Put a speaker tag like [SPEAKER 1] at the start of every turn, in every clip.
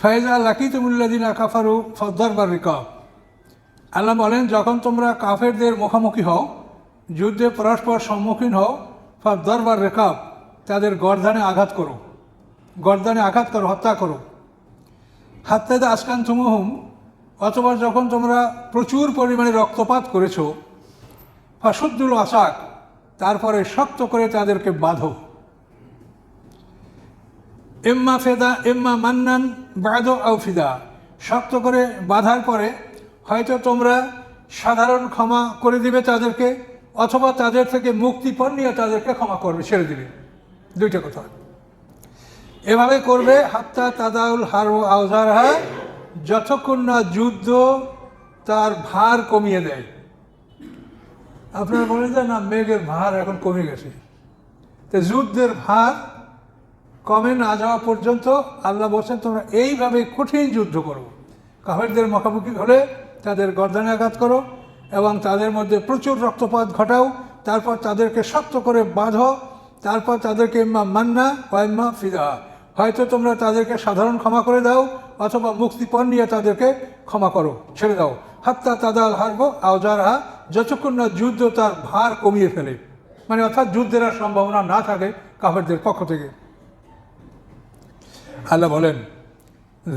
[SPEAKER 1] ফাইজা lucky তুমুল্লাদিনা কাফারু ফদ্দারবার রিকাব। আল্লাহ বলেন, যখন তোমরা কাফেরদের মুখোমুখি হও, যুদ্ধে পরস্পর সম্মুখীন হও ফদ্দারবার রেকাব, তাদের গর্দানে আঘাত করো। গর্দানে আঘাত করো, হত্যা করো। হাত্তাতে আসকান তুমুহুম অথবা যখন তোমরা প্রচুর পরিমাণে রক্তপাত করেছ ফাসুদ্দুল আসাক, তারপরে শক্ত করে তাদেরকে বাঁধো। এম্মা ফেদা এম্মা মান্নান, বাদ আও ফিদা। শক্ত করে বাঁধার পরে হয়তো তোমরা সাধারণ ক্ষমা করে দিবে তাদেরকে, অথবা তাদের থেকে মুক্তিপণ নিয়ে তাদেরকে ক্ষমা করবে, ছেড়ে দিবে। দুইটা কথা। এভাবে করবে, হাত্তা তাদাউল হার ও আউজারহা যতক্ষণ না যুদ্ধ তার ভার কমিয়ে দেয়। আপনারা বলেন যে, না, মেঘের ভার এখন কমে গেছে। তো যুদ্ধের ভার কমে না যাওয়া পর্যন্ত আল্লাহ বলছেন, তোমরা এইভাবে কঠিন যুদ্ধ করো। কাফেরদের মুখোমুখি হলে তাদের গর্দানে আঘাত করো এবং তাদের মধ্যে প্রচুর রক্তপাত ঘটাও। তারপর তাদেরকে শক্ত করে বাঁধো। তারপর তাদেরকে ইম্মা মান্না বা ইম্মা ফিদা। হয়তো তোমরা তাদেরকে সাধারণ ক্ষমা করে দাও অথবা মুক্তিপণ নিয়ে তাদেরকে ক্ষমা করো, ছেড়ে দাও। হাত্তা তাদাল হারব আওজারহা, যতক্ষণ না যুদ্ধ তার ভার কমিয়ে ফেলে। মানে অর্থাৎ যুদ্ধের আর সম্ভাবনা না থাকে কাফেরদের পক্ষ থেকে। আল্লাহ বলেন,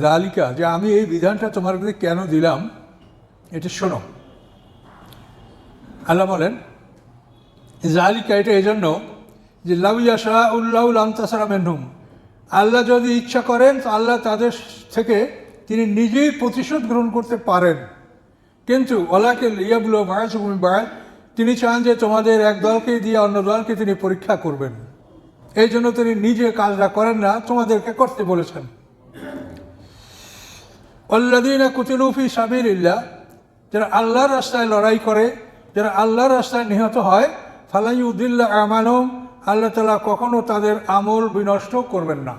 [SPEAKER 1] জালিকা, যে আমি এই বিধানটা তোমার কাছে কেন দিলাম, এটা শোনো। আল্লাহ বলেন, জালিকা এটা এই জন্য যে লাউইয়া শাহ উল্লাউল আন্তাসারা মেনহুম। আল্লাহ যদি ইচ্ছা করেন, তো আল্লাহ তাদের থেকে তিনি নিজেই প্রতিশোধ গ্রহণ করতে পারেন। কিন্তু ওলাকে লিয়াবুলো বায়াসুমি বায় তিনি চান যে তোমাদের এক দলকে দিয়ে অন্য দলকে তিনি পরীক্ষা করবেন। এই জন্য তিনি নিজে কাজটা করেন না, তোমাদেরকে করতে বলেছেন। অল্লাদিনা কুতিলুফি সাবিল্লা যারা আল্লাহর রাস্তায় লড়াই করে, যারা আল্লাহর রাস্তায় নিহত হয় ফালাই উদ্দিল্লা আমানম, আল্লাহ তালা কখনো তাদের আমল বিনষ্ট করবেন না।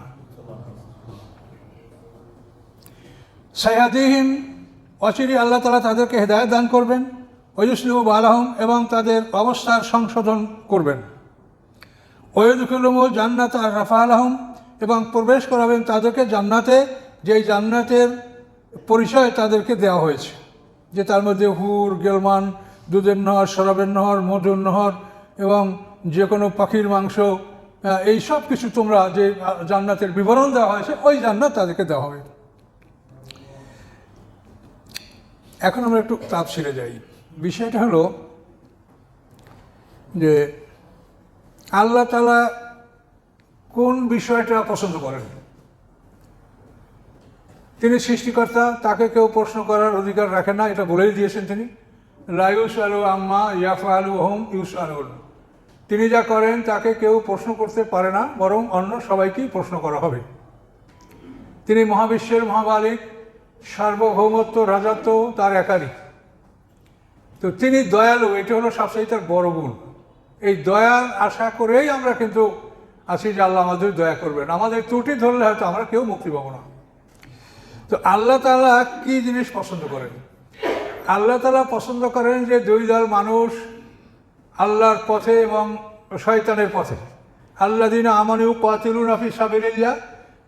[SPEAKER 1] সায়াদিহীন অচিরি আল্লাহ তালা তাদেরকে হেদায়ত দান করবেন ওয়ুসলিম আলহম এবং তাদের অবস্থার সংশোধন করবেন। ওয়দুকুলুমু জান্নাত আর রাফা আলহম এবং প্রবেশ করাবেন তাদেরকে জান্নাতে, যেই জান্নাতের পরিচয় তাদেরকে দেওয়া হয়েছে। যে তার মধ্যে হুর, গেলমান, দুধের নহর, শরাবের নহর, মধুর নহর, এবং যে কোনো পাখির মাংস এই সব কিছু তোমরা যে জান্নাতের বিবরণ দেওয়া হয়েছে, ওই জান্নাত তাদেরকে দেওয়া হবে। এখন আমরা একটু তাপ ছেড়ে যাই। বিষয়টা হলো যে আল্লাহ তালা কোন বিষয়টা পছন্দ করেন? তিনি সৃষ্টিকর্তা, তাকে কেউ প্রশ্ন করার অধিকার রাখেন না, এটা বলেই দিয়েছেন তিনি। লাইউস আলু আম্মা ইয়াফা আলু হোম ইউস আলুল তিনি যা করেন, তাকে কেউ প্রশ্ন করতে পারে না, বরং অন্য সবাইকেই প্রশ্ন করা হবে। তিনি মহাবিশ্বের মহাবালিক সার্বভৌমত্ব, রাজত্ব, তার একারই। তো তিনি দয়ালু, এটা হলো সবচেয়ে তার বড় গুণ। এই দয়ার আশা করেই আমরা কিন্তু আছি যে আল্লাহ আমাদের দয়া করবেন। আমাদের ত্রুটি ধরলে হয়তো আমরা কেউ মুক্তি পাবো না। তো আল্লাহ তালা কি জিনিস পছন্দ করেন? আল্লাহ তালা পছন্দ করেন যে দুই দল মানুষ আল্লাহর পথে এবং শয়তানের পথে। আল্লাহ দিনা ইউ কাতিলুন আফি সাবিল্লা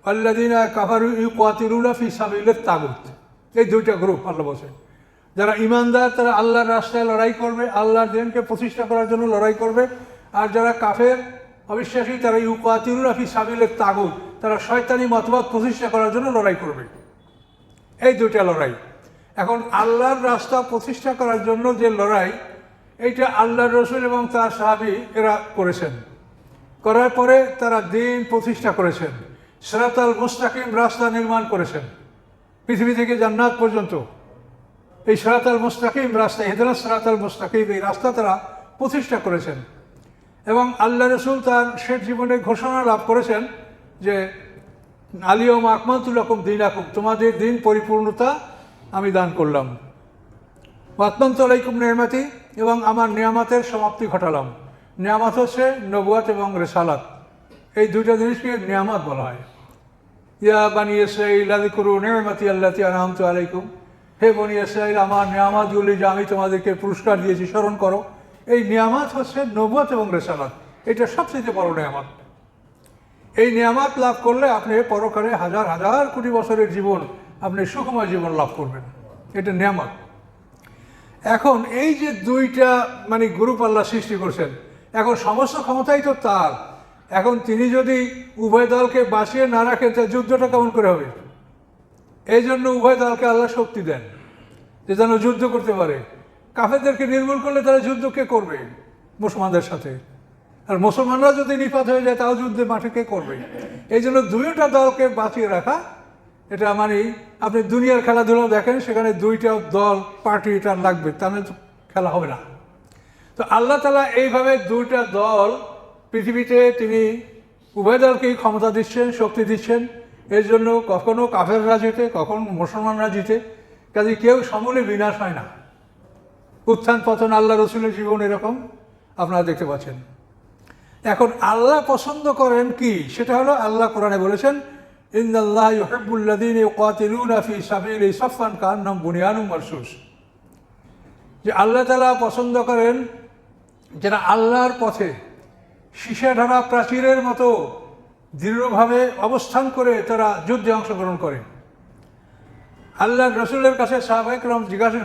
[SPEAKER 1] আল্লাহ দিনা কাফারু ইউ কাতিলুন আফি সাবিলের তাগুত। এই দুইটা গ্রুপ আল্লাহ বলছেন। যারা ইমানদার, তারা আল্লাহর রাস্তায় লড়াই করবে, আল্লাহর দিনকে প্রতিষ্ঠা করার জন্য লড়াই করবে। আর যারা কাফের, অবিশ্বাসী, তারা ইউ কাতিলুন আফি সাবিলের তাগুত, তারা শয়তানি মতবাদ প্রতিষ্ঠা করার জন্য লড়াই করবে। এই দুইটা লড়াই। এখন আল্লাহর রাস্তা প্রতিষ্ঠা করার জন্য যে লড়াই, এইটা আল্লাহ রসুল এবং তার সাহাবি এরা করেছেন। করার পরে তারা দিন প্রতিষ্ঠা করেছেন। সেরাতাল মুস্তাকিম রাস্তা নির্মাণ করেছেন। পৃথিবী থেকে জান্নাত পর্যন্ত। এই সেরাতাল মুস্তাকিম রাস্তা হেদরা সেরাতাল মুস্তাকিম এই রাস্তা তারা প্রতিষ্ঠা করেছেন। এবং আল্লাহ রসুল তার শেষ জীবনে ঘোষণা লাভ করেছেন যে আলিয়ম রকম দিন আকুম তোমাদের দিন পরিপূর্ণতা আমি দান করলাম। আত্মান্ত আলাইকুম নিয়ামাতি, এবং আমার নিয়ামাতের সমাপ্তি ঘটালাম। নিয়ামত হচ্ছে নবুয়াত এবং রেসালাত। এই দুইটা জিনিসকে নিয়ামত বলা হয়। ইয়া বানি ইসরাইল আদি করু নিয়ামাতি আল্লাহ আনামত আলাইকুম। হে বনি ইসরাইল, আমার নিয়ামাতগুলি যে আমি তোমাদেরকে পুরস্কার দিয়েছি, স্মরণ করো। এই নিয়ামাত হচ্ছে নবুয়াত এবং রেসালাত। এটা সবচেয়ে বড় নিয়ামাত। এই নিয়ামত লাভ করলে আপনি পরকালে হাজার হাজার কোটি বছরের জীবন, আপনি সুখময় জীবন লাভ করবেন। এটা নিয়ামত। এখন এই যে দুইটা মানে গ্রুপ আল্লাহ সৃষ্টি করছেন, এখন সমস্ত ক্ষমতাই তো তার। এখন তিনি যদি উভয় দলকে বাঁচিয়ে না রাখেন, তা যুদ্ধটা কেমন করে হবে? এই জন্য উভয় দলকে আল্লাহ শক্তি দেন যে যেন যুদ্ধ করতে পারে। কাফেরদেরকে নির্মূল করলে তারা যুদ্ধ কে করবে? মুসলমানদের সাথে। আর মুসলমানরা যদি নিপাত হয়ে যায়, তাও যুদ্ধে মাঠে কে করবে? এই জন্য দুইটা দলকে বাঁচিয়ে রাখা, এটা মানে আপনি দুনিয়ার খেলাধুলা দেখেন, সেখানে দুইটা দল পার্টি এটা লাগবে, তাহলে খেলা হবে না। তো আল্লাহ তালা এইভাবে দুইটা দল, পৃথিবীতে তিনি উভয় দলকেই ক্ষমতা দিচ্ছেন, শক্তি দিচ্ছেন। এর জন্য কখনো কাফেররা জিতে, কখনো মুসলমানরা জিতে। কাজে কেউ সমূলে বিনাশ হয় না। উত্থান পতন আল্লাহ রসুলের জীবন এরকম, আপনারা দেখতে পাচ্ছেন। এখন আল্লাহ পছন্দ করেন কি? সেটা হলো আল্লাহ কোরআনে বলেছেন বুনিয়ানুম মারসুস। যে আল্লাহ তাআলা পছন্দ করেন, যারা আল্লাহর পথে সীসা ঢালা প্রাচীরের মতো দৃঢ়ভাবে অবস্থান করে তারা যুদ্ধে অংশগ্রহণ করে আল্লাহ রসুলের কাছে সাহাবাইকরম জিজ্ঞাসা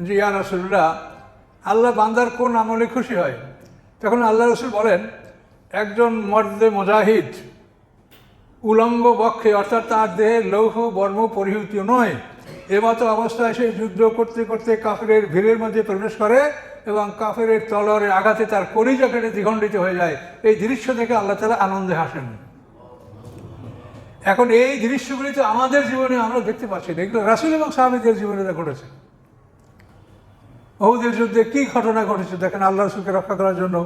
[SPEAKER 1] যে, ইয়া রসুল্লাহ আল্লাহ বান্দার কোন আমলে খুশি হয়? তখন আল্লাহ রসুল বলেন, একজন মর্দে মুজাহিদ উলঙ্গ বক্ষে, অর্থাৎ তার দেহে লৌহ, বর্ম পরিহিত নয়। এমতো অবস্থায় সে যুদ্ধ করতে করতে কাফেরের ভিড়ের মধ্যে প্রবেশ করে এবং কাফেরের তলরে আঘাতে তার কলিজা কেটে দ্বিখণ্ডিত হয়ে যায়। এই দৃশ্য দেখে আল্লাহ তালা আনন্দে হাসেন। এখন এই দৃশ্যগুলি তো আমাদের জীবনে আমরা দেখতে পাচ্ছি না। এগুলো রাসুল এবং সাহাবিদের জীবনে ঘটেছে। বহুদের যুদ্ধে কি ঘটনা ঘটেছে দেখেন আল্লাহ রসুলকে রক্ষা করার জন্য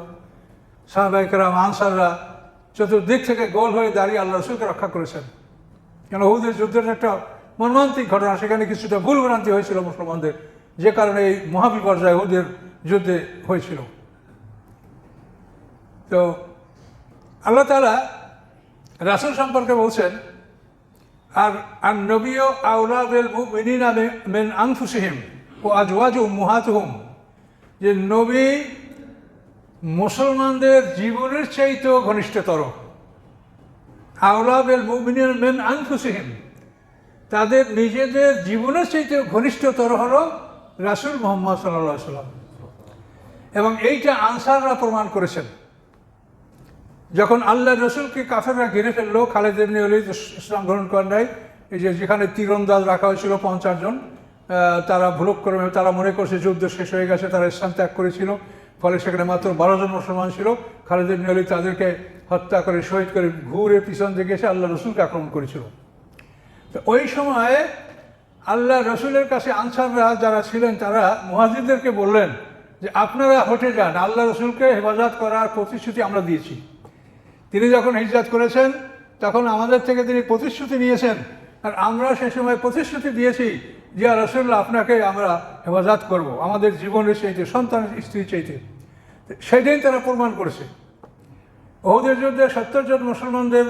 [SPEAKER 1] সাহাবাহিকরাম আনসাররা চতুর্দিক থেকে গোল হয়ে দাঁড়িয়ে আল্লাহ রসুলকে রক্ষা করেছেন। কেন বহুদের যুদ্ধের একটা মর্মান্তিক ঘটনা, সেখানে কিছুটা ভুল ভ্রান্তি হয়েছিল মুসলমানদের, যে কারণে এই মহাবিপর্যয় ওদের যুদ্ধে হয়েছিল। তো আল্লাহ তালা রাসুল সম্পর্কে বলছেন, আর আর নবীয় আউলাদের মুমিনিনা মেন আনফুসিহিম ও আজওয়াজ মুহাতহুম যে নবী মুসলমানদের জীবনের চাইতেও ঘনিষ্ঠতর। আউলাবেল মুমিনিন মেন আনফুসিহিম। তাদের নিজেদের জীবনের চাইতে ঘনিষ্ঠতর হলো রাসুল মোহাম্মদ সাল্লাহ সাল্লাম এবং এইটা আনসাররা প্রমাণ করেছেন। যখন আল্লাহ রসুলকে কাফেররা ঘিরে ফেলল, খালেদ এমনি হলে ইসলাম গ্রহণ করেন নাই। এই যে যেখানে তীরন্দাজ রাখা হয়েছিল পঞ্চাশ জন তারা ভুলক্রমে, তারা মনে করছে যুদ্ধ শেষ হয়ে গেছে, তারা ইসলাম ত্যাগ করেছিল। ফলে সেখানে মাত্র বারো জন মুসলমান ছিল। খালেদ এমনি হলে তাদেরকে হত্যা করে, শহীদ করে ঘুরে পিছন দিকে এসে আল্লাহ রসুলকে আক্রমণ করেছিল। তো ওই সময়ে আল্লাহ রসুলের কাছে আনসাররা যারা ছিলেন, তারা মুহাজিদদেরকে বললেন যে, আপনারা হটে যান আল্লাহ রসুলকে হেফাজত করার প্রতিশ্রুতি আমরা দিয়েছি। তিনি যখন হিজরত করেছেন, তখন আমাদের থেকে তিনি প্রতিশ্রুতি নিয়েছেন। আর আমরা সে সময় প্রতিশ্রুতি দিয়েছি যে রসুল্লাহ আপনাকে আমরা হেফাজত করব। আমাদের জীবনের চাইতে সন্তান স্ত্রী চাইতে। সেদিন তারা প্রমাণ করেছে। ওহুদের যুদ্ধে সত্তর জন মুসলমানদের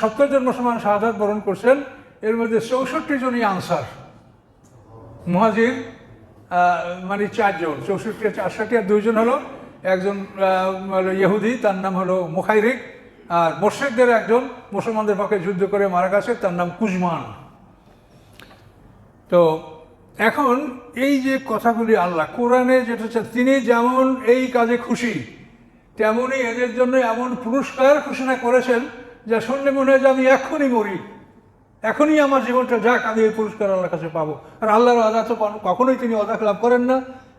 [SPEAKER 1] সত্তর জন মুসলমান শাহাদাত বরণ করছেন। এর মধ্যে চৌষট্টি জনই আনসার। মহাজির মানে চারজন, চৌষট্টি, চারষট্টি আর দুইজন হলো একজন ইহুদি, তার নাম হলো মুখাইরিক, আর মোর্শেকদের একজন, মুসলমানদের পক্ষে যুদ্ধ করে মারা গেছে, তার নাম কুজমান। তো এখন এই যে কথাগুলি আল্লাহ কোরআনে যেটা হচ্ছে, তিনি যেমন এই কাজে খুশি তেমনই এদের জন্য এমন পুরস্কার ঘোষণা করেছেন, যা শুনলে মনে হয় যে আমি এখনই মরি, এখনই আমার জীবনটা যাক, আমি এই পুরস্কার আল্লাহর কাছে পাবো। আর আল্লাহর অদা তো কখনোই তিনি অদা লাভ করেন না,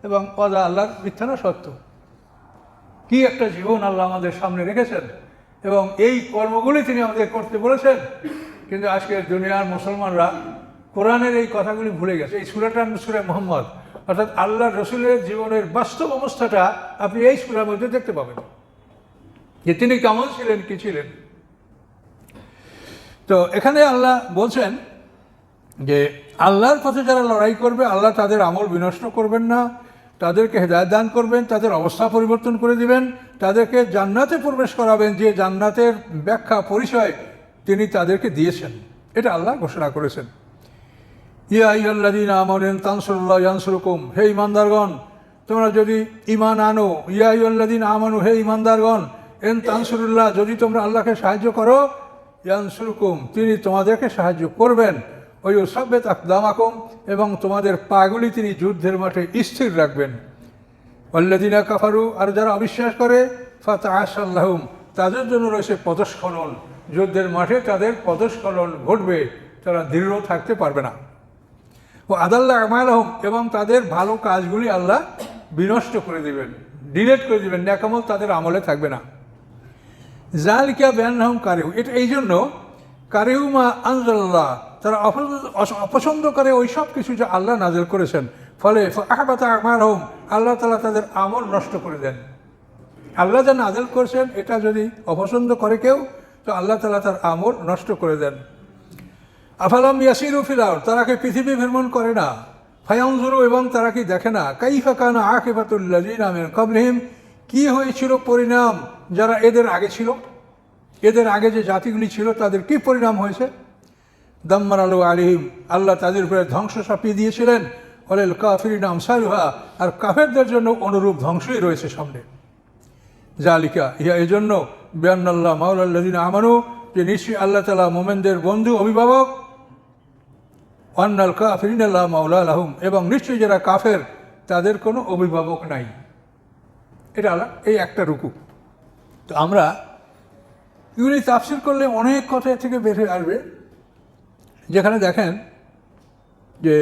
[SPEAKER 1] এবং অদা আল্লাহর মিথ্যা না, সত্য। কি একটা জীবন আল্লাহ আমাদের সামনে রেখেছেন। এবং এই কর্মগুলি তিনি আমাদের করতে বলেছেন। কিন্তু আজকের দুনিয়ার মুসলমানরা কোরআনের এই কথাগুলি ভুলে গেছে। এই সুরাটার সুরে মোহাম্মদ? অর্থাৎ আল্লাহ রসুলের জীবনের বাস্তব অবস্থাটা আপনি এই সুরার মধ্যে দেখতে পাবেন। যে তিনি কেমন ছিলেন, কি ছিলেন। তো এখানে আল্লাহ বলছেন যে, আল্লাহর পথে যারা লড়াই করবে, আল্লাহ তাদের আমল বিনষ্ট করবেন না। তাদেরকে হেদায়ত দান করবেন, তাদের অবস্থা পরিবর্তন করে দিবেন, তাদেরকে জান্নাতে প্রবেশ করাবেন, যে জান্নাতের ব্যাখ্যা, পরিচয় তিনি তাদেরকে দিয়েছেন। এটা আল্লাহ ঘোষণা করেছেন। ইয়া ইয়াল্লাদিন আমরেন তানসুল্লাহ ইয়ানসুরকুম। হে ইমানদারগণ তোমরা যদি ইমান আনো, ইয়া ইয়াল্লাদিন আমানু, হে ইমানদারগণ এন তানসুরুল্লাহ যদি তোমরা আল্লাহকে সাহায্য করো, ইয়ানসুরকুম, তিনি তোমাদেরকে সাহায্য করবেন। ওই সভ্যত আকদামাকুম এবং তোমাদের পাগুলি তিনি যুদ্ধের মাঠে স্থির রাখবেন। অল্লাদিনা কাফারু, আর যারা অবিশ্বাস করে ফাতা আসাল্লাহুম তাদের জন্য রয়েছে পদস্খলন। যুদ্ধের মাঠে তাদের পদস্খলন ঘটবে, তারা দৃঢ় থাকতে পারবে না। ও আদাল্লাহ আমালহম, এবং তাদের ভালো কাজগুলি আল্লাহ বিনষ্ট করে দিবেন, ডিলেট করে দিবেন, ন্যাকামল তাদের আমলে থাকবে না। জালিকা বেয়ান্নাহম কারিহু, এটা এই জন্য কারিহু মা আনজাল্লাহ তারা অপছন্দ করে ওই সব কিছু যে আল্লাহ নাজেল করেছেন। ফলে আহবাতা আমার হোম আল্লাহ তালা তাদের আমল নষ্ট করে দেন। আল্লাহ যা নাজেল করেছেন, এটা যদি অপছন্দ করে কেউ, তো আল্লাহ তালা তার আমল নষ্ট করে দেন। আফালাম ইয়াসিরু ফিলার তারা কি পৃথিবী ভ্রমণ করে না? ফায়ামজুরু এবং তারা কি দেখে না? কাইফা কানা আকিফাতুল্লাজিন আমিন কবলিহিম কি হয়েছিল পরিণাম যারা এদের আগে ছিল? এদের আগে যে জাতিগুলি ছিল, তাদের কি পরিণাম হয়েছে? দাম্মার আলু আলিহিম, আল্লাহ তাদের উপরে ধ্বংস চাপিয়ে দিয়েছিলেন। অলেল কাফিরিন আমসালুহা, আর কাফেরদের জন্য অনুরূপ ধ্বংসই রয়েছে সামনে। জালিকা ইহা এই জন্য বিয়ান্নাল্লাহ মাউলাল্লাদিন আমানু, যে নিশ্চয়ই আল্লাহ তালা মোমেনদের বন্ধু, অভিভাবক। অন্নাল কাফিরিন আল্লাহ মাউলা আলহুম এবং নিশ্চয়ই যারা কাফের, তাদের কোনো অভিভাবক নাই। এটা এই একটা রুকু। তো আমরা এগুলি তাফসির করলে অনেক কথা থেকে হয়ে আসবে। যেখানে দেখেন যে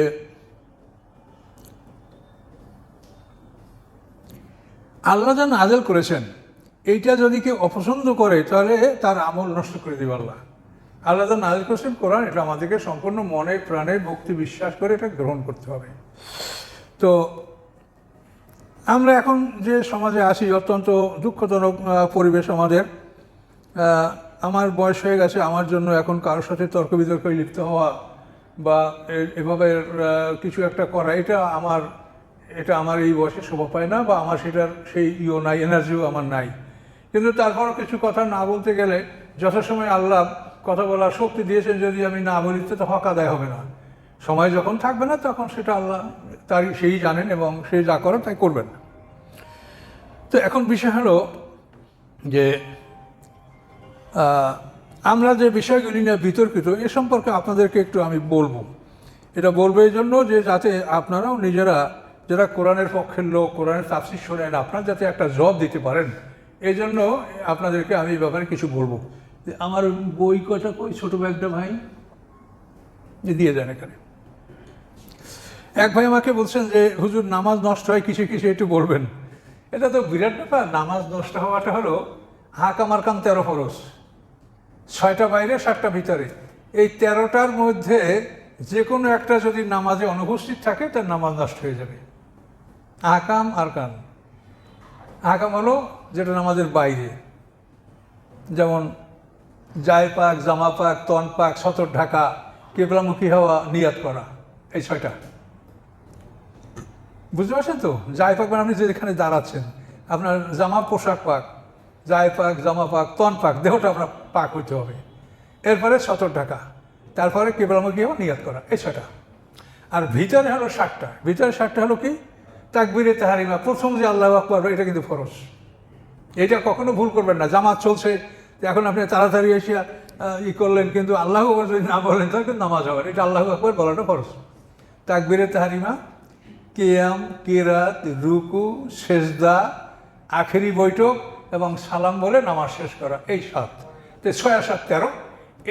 [SPEAKER 1] আল্লাহ যা নাজেল করেছেন, এইটা যদি কেউ অপছন্দ করে, তাহলে তার আমল নষ্ট করে দিবে আল্লাহ। আল্লাহ যা নাজেল করেছেন কোরআন, এটা আমাদেরকে সম্পূর্ণ মনে, প্রাণে, ভক্তি, বিশ্বাস করে এটা গ্রহণ করতে হবে। তো আমরা এখন যে সমাজে আছি অত্যন্ত দুঃখজনক পরিবেশ আমাদের। আমার বয়স হয়ে গেছে, আমার জন্য এখন কারোর সাথে তর্ক বিতর্কে লিপ্ত হওয়া বা এভাবে কিছু একটা করা, এটা আমার এটা আমার এই বয়সে শোভা পায় না বা আমার সেটার সেই ইও নাই, এনার্জিও আমার নাই। কিন্তু তারপরও কিছু কথা না বলতে গেলে যথাসময় আল্লাহ কথা বলার শক্তি দিয়েছেন, যদি আমি না বলি তো হক আদায় হবে না। সময় যখন থাকবে না তখন সেটা আল্লাহ তারই, সেই জানেন এবং সে যা করেন তাই করবেন। তো এখন বিষয় হলো যে আমরা যে বিষয়গুলি নিয়ে বিতর্কিত, এ সম্পর্কে আপনাদেরকে একটু আমি বলব। এটা বলব এই জন্য যে যাতে আপনারাও নিজেরা, যারা কোরআনের পক্ষের লোক, কোরআনের তাফসির শোনেন, আপনারা যাতে একটা জব দিতে পারেন। এই জন্য আপনাদেরকে আমি এই ব্যাপারে কিছু বলব। আমার বই কটা কই? ছোটো ব্যাগটা ভাই? দিয়ে দেন এখানে। এক ভাই আমাকে বলছেন যে, হুজুর, নামাজ নষ্ট হয় কিছু কিছু একটু বলবেন? এটা তো বিরাট ব্যাপার। নামাজ নষ্ট হওয়াটা হলো হাক আমার কাম তেরো ফরস ছয়টা বাইরে, সাতটা ভিতরে। এই তেরোটার মধ্যে যে কোনো একটা যদি নামাজে অনুপস্থিত থাকে, তার নামাজ নষ্ট হয়ে যাবে। আকাম আর কান আকাম হলো যেটা নামাজের বাইরে। যেমন জায় পাক, জামা পাক, তন পাক, সতর ঢাকা, কেবলামুখী হওয়া, নিয়াত করা, এই ছয়টা। বুঝতে পারছেন তো? জায় পাক মানে আপনি যেখানে দাঁড়াচ্ছেন, আপনার জামা পোশাক পাক, জায় পাক, জামা পাক, তন পাক, দেহটা আপনার পাক হইতে হবে। এরপরে সতর টাকা। তারপরে কেবলামুখী হওয়া নিয়াত করা। এই ছয়টা। আর ভিতরে হলো ষাটটা। ভিতরে ষাটটা হলো কি? তাকবিরে তাহারিমা। প্রথম যে আল্লাহ আকবর, এটা কিন্তু ফরজ। এটা কখনো ভুল করবেন না। জামাত চলছে। এখন আপনি তাড়াতাড়ি এসে ই করলেন, কিন্তু আল্লাহ আকবর যদি না বলেন, তাহলে কিন্তু নামাজ হবে এটা আল্লাহ আকবর বলাটা ফরজ। তাকবিরে তাহারিমা, কেয়াম, কেরাত, রুকু, সেজদা, আখেরি বৈঠক এবং সালাম বলে নামাজ শেষ করা। এই সাত। তো ছয় সাত তেরো।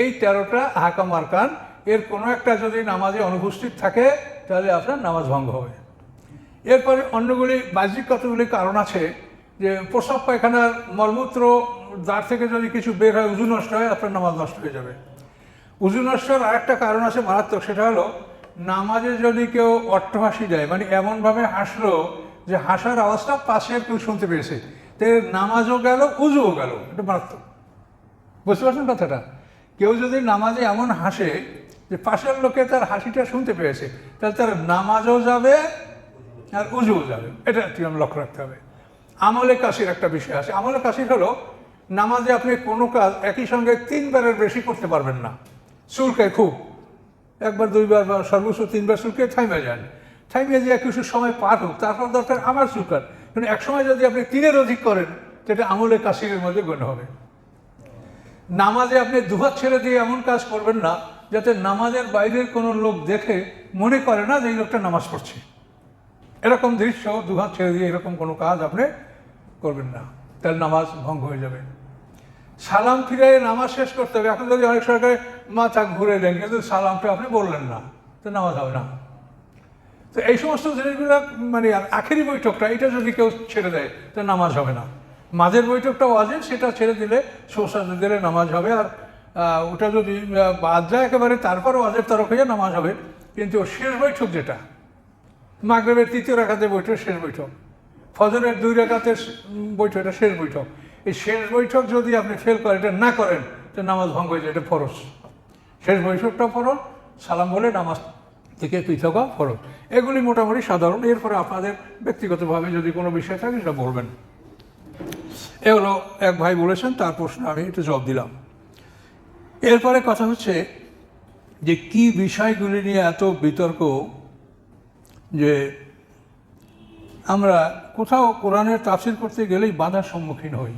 [SPEAKER 1] এই তেরোটা হাকাম আরকান এর কোনো একটা যদি নামাজে অনুপস্থিত থাকে, তাহলে আপনার নামাজ ভঙ্গ হবে। এরপরে অন্যগুলি, বাহ্যিক কতগুলি কারণ আছে, যে প্রস্রাব পায়খানার মলমূত্র দাঁড় থেকে যদি কিছু বের হয়, উজু নষ্ট হয়, আপনার নামাজ নষ্ট হয়ে যাবে। উজু নষ্টর আরেকটা কারণ আছে মারাত্মক, সেটা হলো নামাজে যদি কেউ অট্টহাসি দেয় মানে এমনভাবে হাসলো যে হাসার আওয়াজটা পাশের কেউ শুনতে পেয়েছে, তো নামাজও গেল, উজুও গেল, এটা মারাত্মক। বুঝতে পারছেন কথাটা? কেউ যদি নামাজে এমন হাসে যে পাশের লোকে তার হাসিটা শুনতে পেয়েছে, তাহলে তার নামাজও যাবে আর উজুও যাবে। এটা একটু লক্ষ্য রাখতে হবে। আমলে কাশির একটা বিষয় আছে। আমলে কাশির হলো, নামাজে আপনি কোনো কাজ একই সঙ্গে তিনবারের বেশি করতে পারবেন না। চুলকায় খুব। একবার, দুইবার বা সর্বোচ্চ তিনবার চুলকে থাইমে যান। থাইমে যে কিছু সময় পার হোক, তারপর দরকার আবার চুলকান। কিন্তু এক সময় যদি আপনি তিনের অধিক করেন, সেটা আমলে কাশিরের মধ্যে গণ্য হবে। নামাজে আপনি দুহাত ছেড়ে দিয়ে এমন কাজ করবেন না, যাতে নামাজের বাইরের কোনো লোক দেখে মনে করে না যে এই লোকটা নামাজ পড়ছে। এরকম দৃশ্য, দুহাত ছেড়ে দিয়ে এরকম কোনো কাজ আপনি করবেন না। তাহলে নামাজ ভঙ্গ হয়ে যাবে। সালাম ফিরে নামাজ শেষ করতে হবে। এখন যদি অনেক সরকারে মাথা ঘুরে দেন, কিন্তু সালামটা আপনি বললেন না, তো নামাজ হবে না। তো এই সমস্ত জিনিসগুলো মানে আখেরি বৈঠকটা, এটা যদি কেউ ছেড়ে দেয়, তো নামাজ হবে না। মাঝের বৈঠকটা ওয়াজিব সেটা ছেড়ে দিলে সোসাতে দিলে নামাজ হবে। আর ওটা যদি বাদ যায় একেবারে তারপর ওয়াজেব তরফ হয়ে নামাজ হবে। কিন্তু শেষ বৈঠক যেটা, মাগরেবের তৃতীয় রাখাতে বৈঠক, শেষ বৈঠক। ফজরের দুই রেখাতের বৈঠক এটা শেষ বৈঠক। এই শেষ বৈঠক যদি আপনি ফেল করেন, এটা না করেন, তো নামাজ ভঙ্গ হয়ে যায়, এটা ফরজ। শেষ বৈঠকটা ফরজ, সালাম বলে নামাজ থেকে পৃথক ফরজ। এগুলি মোটামুটি সাধারণ, এরপরে আপনাদের ব্যক্তিগতভাবে যদি কোনো বিষয় থাকে, সেটা বলবেন। এগুলো এক ভাই বলেছেন, তার প্রশ্ন আমি একটু জবাব দিলাম। এরপরে কথা হচ্ছে যে কি বিষয়গুলি নিয়ে এত বিতর্ক যে আমরা কোথাও কোরআনের তাফসির করতে গেলেই বাধার সম্মুখীন হই।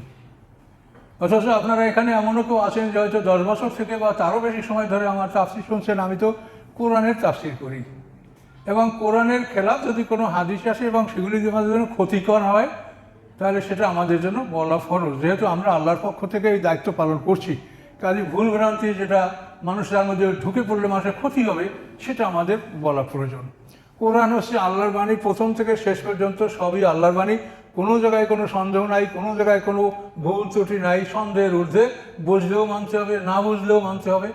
[SPEAKER 1] অথচ আপনারা এখানে এমনও কেউ আছেন যে হয়তো দশ বছর থেকে বা তারও বেশি সময় ধরে আমার তাফসির শুনছেন, আমি তো কোরআনের তাফসির করি। এবং কোরআনের খেলাফ যদি কোনো হাদিস আসে এবং সেগুলি যদি আমাদের জন্য ক্ষতিকর হয় তাহলে সেটা আমাদের জন্য বলা ফরজ। যেহেতু আমরা আল্লাহর পক্ষ থেকে এই দায়িত্ব পালন করছি, কাজে ভুল ভ্রান্তি যেটা মানুষের মধ্যে ঢুকে পড়লে মানুষের ক্ষতি হবে, সেটা আমাদের বলা প্রয়োজন। কোরআন হচ্ছে আল্লাহর বাণী, প্রথম থেকে শেষ পর্যন্ত সবই আল্লাহর বাণী। কোনো জায়গায় কোনো সন্দেহ নাই, কোনো জায়গায় কোনো ভুল ত্রুটি নাই, সন্দেহের ঊর্ধ্বে। বুঝলেও মানতে হবে, না বুঝলেও মানতে হবে।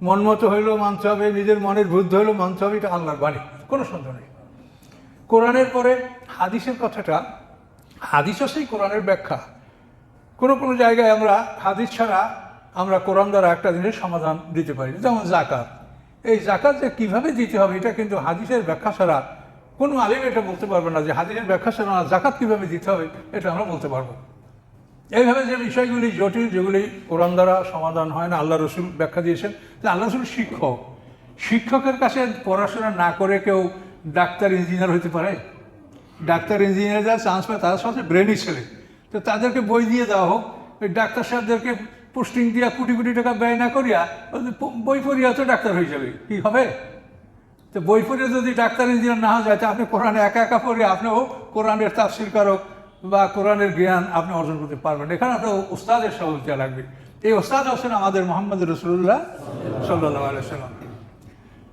[SPEAKER 1] মন মতো হইলেও মানতে হবে, নিজের মনের বুদ্ধ হইলেও মানতে হবে, এটা আল্লাহর বাণী, কোনো সন্দেহ নেই। কোরআনের পরে হাদিসের কথাটা হাদিস হচ্ছেই কোরআনের ব্যাখ্যা। কোনো কোনো জায়গায় আমরা হাদিস ছাড়া আমরা কোরআন দ্বারা একটা জিনিস সমাধান দিতে পারি যেমন জাকাত এই জাকাত যে কীভাবে দিতে হবে, এটা কিন্তু হাদিসের ব্যাখ্যা ছাড়া কোনো আলিম এটা বলতে পারবে না যে হাদিসের ব্যাখ্যা ছাড়া জাকাত কীভাবে দিতে হবে, এটা আমরা বলতে পারব। এইভাবে যে বিষয়গুলি জটিল, যেগুলি কোরআন দ্বারা সমাধান হয় না, আল্লাহ রসুল ব্যাখ্যা দিয়েছেন, যে আল্লাহ রসুল শিক্ষক। শিক্ষকের কাছে পড়াশোনা না করে কেউ ডাক্তার, ইঞ্জিনিয়ার হতে পারে? ডাক্তার, ইঞ্জিনিয়ার যারা চান্স পায়, তারা সবচেয়ে ব্রেনই ছেলে। তো তাদেরকে বই দিয়ে দেওয়া হোক, ওই ডাক্তার সাহেবদেরকে পোস্টিং দিয়া কোটি কোটি টাকা ব্যয় না করিয়া বই পড়িয়া তো ডাক্তার হয়ে যাবে, কি হবে? তো বই পড়ে যদি ডাক্তার, ইঞ্জিনিয়ার না যায়, তো আপনি কোরআনে একা একা পড়ে আপনিও কোরআনের তাফসির কারক বা কোরআনের জ্ঞান আপনি অর্জন করতে পারবেন। এখানে আপনার ওস্তাদের সহযোগিতা লাগবে। এই ওস্তাদ হচ্ছেন আমাদের মোহাম্মদ রসুল্লাহ সাল্লাহ আলাইসাল্লাম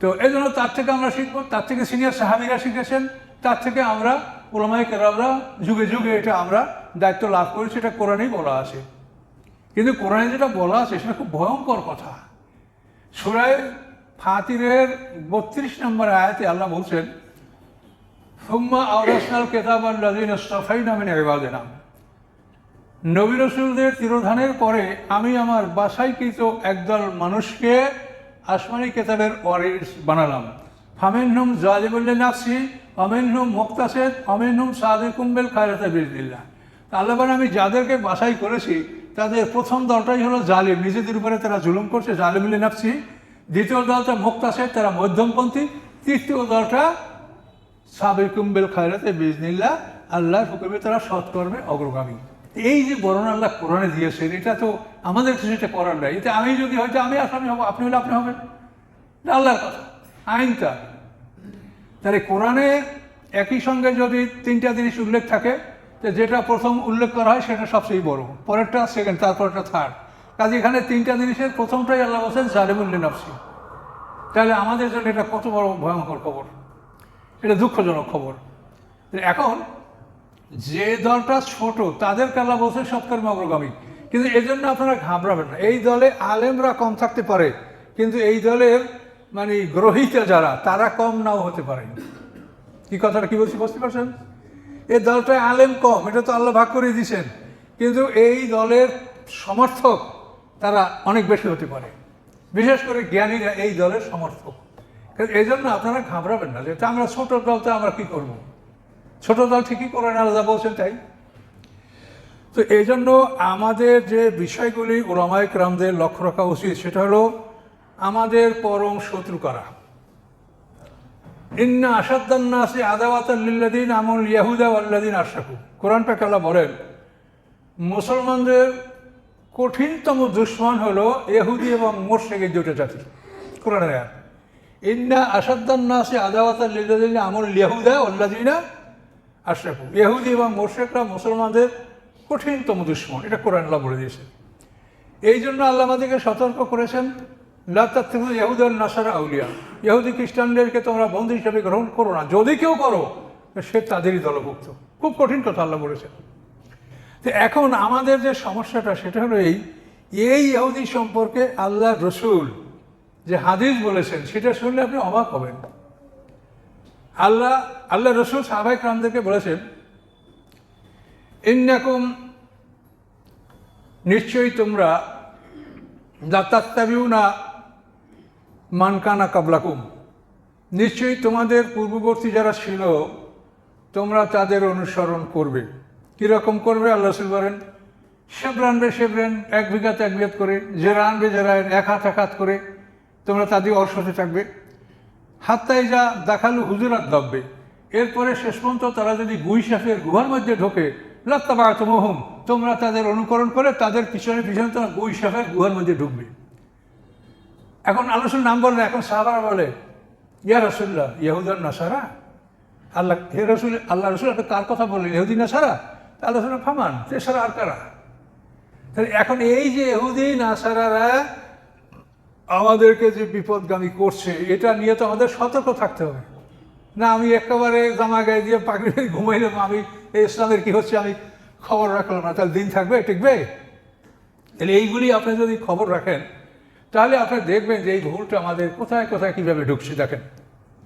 [SPEAKER 1] তো এই জন্য তার থেকে আমরা শিখব, তার থেকে সিনিয়র সাহাবিরা শিখেছেন, তার থেকে আমরা ওলামাই কেরামরা যুগে যুগে এটা আমরা দায়িত্ব লাভ করি, সেটা কোরআনেই বলা আছে। কিন্তু কোরআনে যেটা বলা আছে, সেটা খুব ভয়ঙ্কর কথা। সুরায় ফাতিরের বত্রিশ নম্বর আয়াতে আল্লাহ বলছেন হুম্মা আওরাসনাল কেতাব আল্লাদিন সফাই নামেন এবাদেনা নবী রসুলদের তিরোধানের পরে আমি আমার বাসাইকৃত একদল মানুষকে আসমানি কেতাবের ওয়ারিস বানালাম। ফামেনহুম জালিবুল্লাহ নাফসি অমেনহুম মুক্তাসেদ অমেনহুম সাদে কুম্বেল খায়রাতে বিজদিল্লা আল্লাহ বলেন, আমি যাদেরকে বাছাই করেছি তাদের প্রথম দলটাই হলো জালিম। নিজেদের উপরে তারা জুলুম করছে জালিমুল্লাহ নাফসি। দ্বিতীয় দলটা মুক্তাসেদ তারা মধ্যমপন্থী। তৃতীয় দলটা সাবের কুম্বেল খায়রাতে বিজনিল্লা আল্লাহর হুকুমে তারা সৎকর্মে অগ্রগামী। এই যে বর্ণনা আল্লাহ কোরআনে দিয়েছেন এটা তো আমাদের কিছু সেটা করার নাই। এটা আমি যদি হয়তো আমি আসামি হব আপনি হলে আপনি হবেন আল্লাহর কথা। আইনটা তাহলে কোরআনে একই সঙ্গে যদি তিনটা জিনিস উল্লেখ থাকে, তো যেটা প্রথম উল্লেখ করা হয় সেটা সবচেয়ে বড়। পরেরটা সেকেন্ড তারপরটা থার্ড কাজে এখানে তিনটা জিনিসের প্রথমটাই আল্লাহ বলছেন জালেমুল্লিন নফসি তাহলে আমাদের জন্য এটা কত বড় ভয়ঙ্কর খবর? এটা দুঃখজনক খবর। এখন যে দলটা ছোট তাদের কালা বলছে সৎকর্ম অগ্রগামী। কিন্তু এই জন্য আপনারা ঘাবড়াবেন না। এই দলে আলেমরা কম থাকতে পারে, কিন্তু এই দলের মানে গ্রহিতা যারা, তারা কম নাও হতে পারে। কি কথাটা, কি বলছি, বুঝতে পারছেন? এই দলটায় আলেম কম, এটা তো আল্লাহ ভাগ করে দিয়েছেন। কিন্তু এই দলের সমর্থক তারা অনেক বেশি হতে পারে। বিশেষ করে জ্ঞানীরা এই দলের সমর্থক। এই জন্য আপনারা ঘাবড়াবেন না যে আমরা ছোট দলটা আমরা কি করব? ছোট দল ঠিকই করেন আলাদা বলছেন তাই। তো এই জন্য আমাদের যে বিষয়গুলি ওলামায়ক রামদের লক্ষ্য রাখা উচিত, সেটা হলো আমাদের পরম শত্রু কারা? ইন্না আসাদ্দান্না আছে আদাওয়াতাল্লিল্লাদিন আমল ইয়াহুদা আল্লাদিন আশাকু কোরআন পাক আল্লাহ বলেন, মুসলমানদের কঠিনতম দুশ্মন হলো এহুদি এবং মোর্শেকের দুটো জাতি। কোরআন ইন্না আসাদ্দান নাসে আদাওয়াত লিল্লাদিনা আমল ইয়াহুদা ওল্লাদিনা আশরাফু ইহুদি এবং মোর্শেকরা মুসলমানদের কঠিনতম দুশ্মন, এটা কোরআন আল্লাহ বলে দিয়েছে। এই জন্য আল্লাহ আমাদেরকে সতর্ক করেছেন। লাত্তার থেকে ইহুদার নাসারা আউলিয়া। ইহুদি খ্রিস্টানদেরকে তোমরা বন্ধু হিসাবে গ্রহণ করো না। যদি কেউ করো সে তাদেরই দলভুক্ত। খুব কঠিন কথা আল্লাহ বলেছেন। তো এখন আমাদের যে সমস্যাটা, সেটা হলো এই এই ইহুদি সম্পর্কে আল্লাহ রসুল যে হাদিস বলেছেন, সেটা শুনলে আপনি অবাক হবেন। আল্লাহ আল্লাহ রসুল সাহাবাই রামদেরকে বলেছেন, ইন্নাকুম, নিশ্চয়ই তোমরা দাত্তাত্তাবিউ না মানকানা কাবলাকুম। নিশ্চয়ই তোমাদের পূর্ববর্তী যারা ছিল, তোমরা তাদের অনুসরণ করবে। কীরকম করবে আল্লাহ রসুল বলেন? রানবে সেব শেবরেন এক বিঘাতে এক বিঘাত করে। জেরান বে জেরায় এক হাত এক হাত করে, তোমরা তাদের অর্শতে থাকবে। হাত্তাই যা দেখালু হুজুরাত দব্বে। এরপরে শেষ পর্যন্ত তারা যদি গুই সাফের গুহার মধ্যে ঢোকে লাত্তাবা মহুম তোমরা তাদের অনুকরণ করে তাদের পিছনে পিছনে তোমরা গুই সাফের গুহার মধ্যে ঢুকবে। এখন আলোচনার নাম বললে এখন সাহাবারা বলে, ইয়া রসুল্লাহ ইহুদার নাসারা? আল্লাহ, হে রসুল, আল্লাহ রসুল, আপনি কার কথা বললেন? ইহুদি নাসারা আল্লাহ রসুল ফামান তেসারা আর কারা? তাহলে এখন এই যে ইহুদি নাসারারা আমাদেরকে যে বিপদগামী করছে, এটা নিয়ে তো আমাদের সতর্ক থাকতে হবে। না, আমি একেবারে জামা গায়ে দিয়ে পাখি ঘুমাইলাম আমি এই ইসলামের কী হচ্ছে, আমি খবর রাখলাম না। তাহলে দিন থাকবে, টিকবে? তাহলে এইগুলি আপনি যদি খবর রাখেন তাহলে আপনারা দেখবেন যে এই ভুলটা আমাদের কোথায় কোথায় কীভাবে ঢুকছে দেখেন।